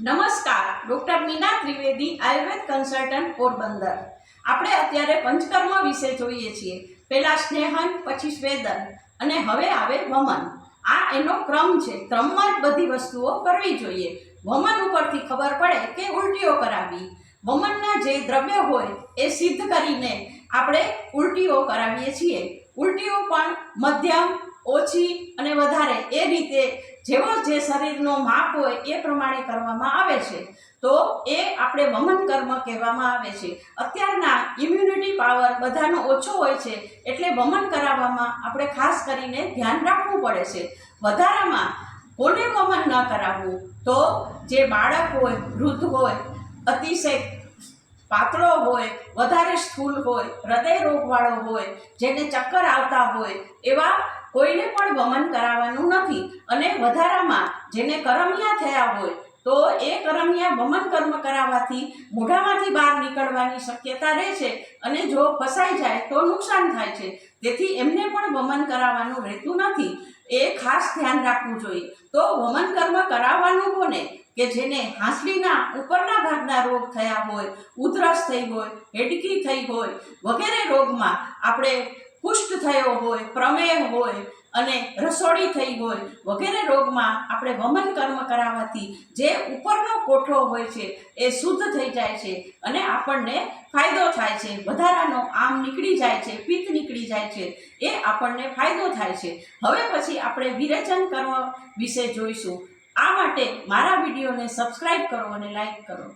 નમસ્કાર, doctor Meena Trivedi, Ayurveda consultant, Porbandar. આપણે અત્યારે પંચકર્મ વિશે જોઈએ છીએ. પહેલાં સ્નેહન, પછી સ્વેદન, અને હવે આવે વમન. આ એનો ક્રમ છે. ક્રમમાં જ બધી વસ્તુઓ કરવી જોઈએ. વમન ઉપરથી ખબર પડે કે ઉલટીઓ કરાવી વમનના જે દ્રવ્ય હોય એ સિદ્ધ કરીને આપણે ઉલટીઓ કરાવીએ છીએ. ઉલટીઓ પણ મધ્યમ ઓછી અને વધારે. એ રીતે જેવો જે શરીરનો માપ હોય એ પ્રમાણે કરવામાં આવે છે. તો એ આપણે વમન કર્મ કહેવામાં આવે છે. અત્યારના ઇમ્યુનિટી પાવર બધાનો ઓછો હોય છે એટલે વમન કરાવવામાં આપણે ખાસ કરીને ધ્યાન રાખવું પડે છે. વધારામાં કોને વમન ન કરાવવું તો જે બાળક હોય, વૃદ્ધ હોય, અતિશય પાતળો હોય, વધારે સ્થૂલ હોય હૃદય રોગવાળો હોય, જેને ચક્કર આવતા હોય એવા કોઈને પણ વમન કરાવવાનું નથી. અને વધારામાં જેને કરમિયા થયા હોય, તો એ કરમિયા વમન કર્મ કરાવવાથી મોઢામાંથી બહાર નીકળવાની શક્યતા રહે છે અને જો ફસાઈ જાય તો નુકસાન થાય છે. તેથી એમને પણ વમન કરાવવાનું રહેતું નથી. એ ખાસ ધ્યાન રાખવું જોઈએ. તો વમન કર્મ કરાવવાનું કોને? કે જેને હાંસલીના ઉપરના ભાગના રોગ થયા હોય, ઉધરસ થઈ હોય, હેડકી થઈ હોય, વગેરે રોગમાં આપણે કુષ્ઠ થયો હોય પ્રમેહ હોય અને રસોડી થઈ હોય, વગેરે રોગમાં આપણે વમન કર્મ કરાવવાથી જે ઉપરનો કોઠો હોય છે એ શુદ્ધ થઈ જાય છે અને આપણને ફાયદો થાય છે. વધારાનો આમ નીકળી જાય છે, પિત્ત નીકળી જાય છે, એ આપણને ફાયદો થાય છે. હવે પછી આપણે વિરેચન કર્મ વિશે જોઈશું. આ માટે મારા વિડીયોને સબસ્ક્રાઈબ કરો અને લાઈક કરો.